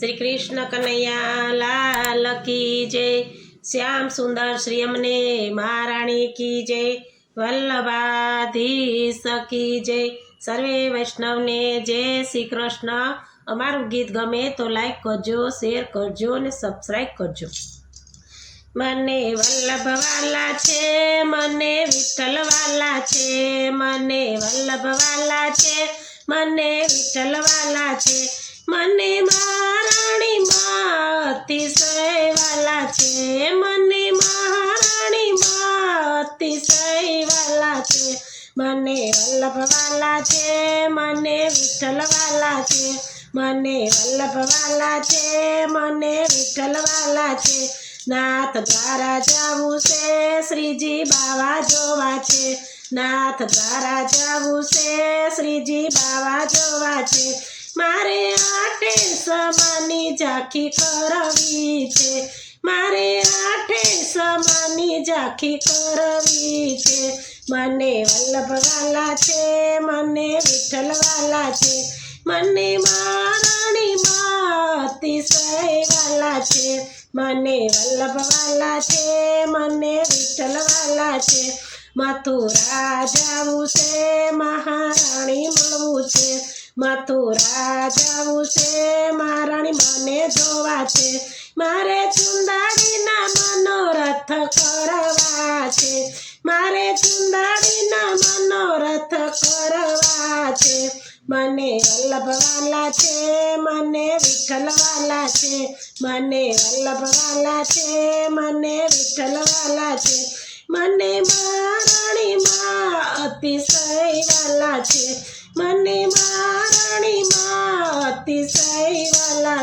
શ્રી કૃષ્ણ કનૈયા લાલ કી જય. શ્યામ સુંદર શ્રી અમને મહારાણી કી જય. વલ્લભાધીશ કી જય. સર્વે વૈષ્ણવને જય શ્રી કૃષ્ણ. અમારું ગીત ગમે તો લાઈક કરજો, શેર કરજો અને સબસ્ક્રાઈબ કરજો. મને વલ્લભ વાલા છે, મને વિઠ્ઠલ વાલા છે, મને વલ્લભ વાલા છે, મને વિઠ્ઠલ વાલા છે. મને મહારાણી માં અતિશય વાલા છે. મને મહારાણી માં અતિશય વાલા છે. મને વલ્લભ વાલા છે. મને વિઠ્ઠલ વાલા છે. મને વલ્લભ વાલા છે. મને વિઠ્ઠલ વાલા છે. નાથ દ્વારા જાવું છે. શ્રીજી બાવા જોવા છે. નાથ દ્વારા જાવું છે. શ્રીજી બાવા જોવા છે. મારે આઠે સમાની ઝાંખી કરવી છે. મારે આઠે સમાની ઝાંખી કરવી છે. મને વલ્લભ વાલા છે, મને વિઠ્ઠલ વાલા છે. મને મારાણી માં અતિશય વાલા છે. મને વલ્લભ વાલા છે, મને વિઠ્ઠલ વાલા છે. મથુરા જાવું છે, મહારાણી મળવું છે. મથુરા જવું છે મહારાણી મને જોવા છે. મારે ચુંદાડીના મનોરથ કરવા છે. મારે ચુંદાડીના મનોરથ કરવા છે. મને વલ્લભવાલા છે, મને વિઠ્ઠલવાલા છે. મને વલ્લભવાલા છે, મને વિઠ્ઠલવાલા છે. મને મારાણી માં અતિશય વાલા છે. મને મારાણી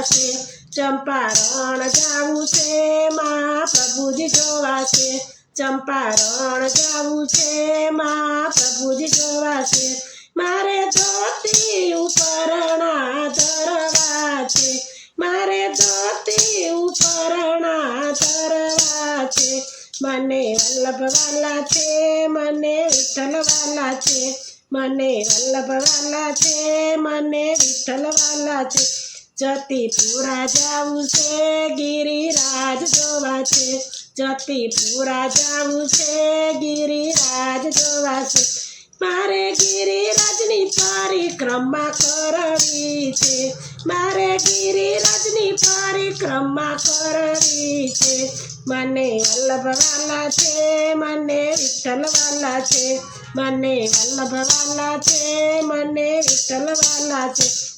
છે ચંપારણ જાવું છે માં પ્રભુજી જોવાશે. ચંપારણ જાવું છે માં પ્રભુજી જોવાશે. મારે ધોતી ઉપરણા ધરવા છે મારે ધોતી ઉપરણા ધરવા છે મને વલ્લભ વાલા છે, મને વિઠ્ઠલ વાલા છે. મને વલ્લભ વાલા છે, મને વિઠ્ઠલ વાલા છે. જતીપુરા જાવું છે, ગિરિરાજ જોવા છે. જતીપુરા જાવું છે, ગિરિરાજ જોવા છે. મારે ગિરિરાજની પરિક્રમા કરવી છે. મારે ગિરિરાજની પરિક્રમા કરવી છે. મને વલ્લભવાલા છે, મને વિઠ્ઠલવાલા છે. મને વલ્લભવાલા છે, મને વિઠ્ઠલવાલા છે.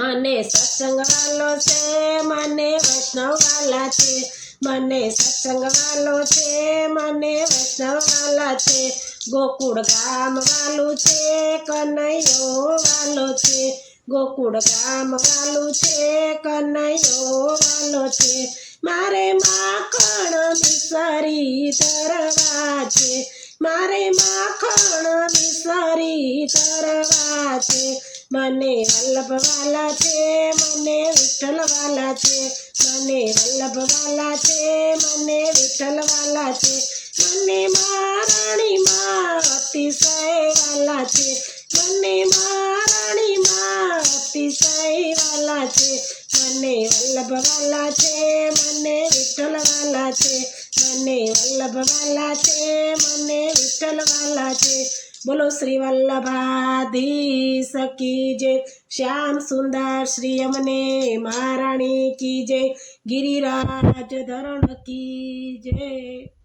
મને સત્સંગ વાલો છે, મને વૈષ્ણવ વાલા છે. મને સત્સંગ વાલો છે, મને વૈષ્ણવ વાલા છે. ગોકુળ ગામ વાલું છે કનૈયો વાલો છે. ગોકુળ ગામ વાલું છે કનૈયો વાલો છે. મારે માખણ મિસરી તરવા છે. મારે માખણ મિસરી તરવા છે. મને વલ્લભ વાલા છે, મને વિઠ્ઠલ વાલા છે, મને વલ્લભ વાલા છે, મને વિઠ્ઠલ વાલા છે. મને મારાણી માં અતિશય વાલા છે, મને મારાણી માં અતિશય વાલા છે, મને વલ્લભ વાલા છે, મને વિઠ્ઠલ વાલા છે, મને વલ્લભ વાલા છે, મને વિઠ્ઠલ વાલા છે. બોલો શ્રી વલ્લભાધી કી જય. શ્યામ સુંદર શ્રી અમને મહારાણી કી જય. ગિરિરાજ ધરણ કી જય.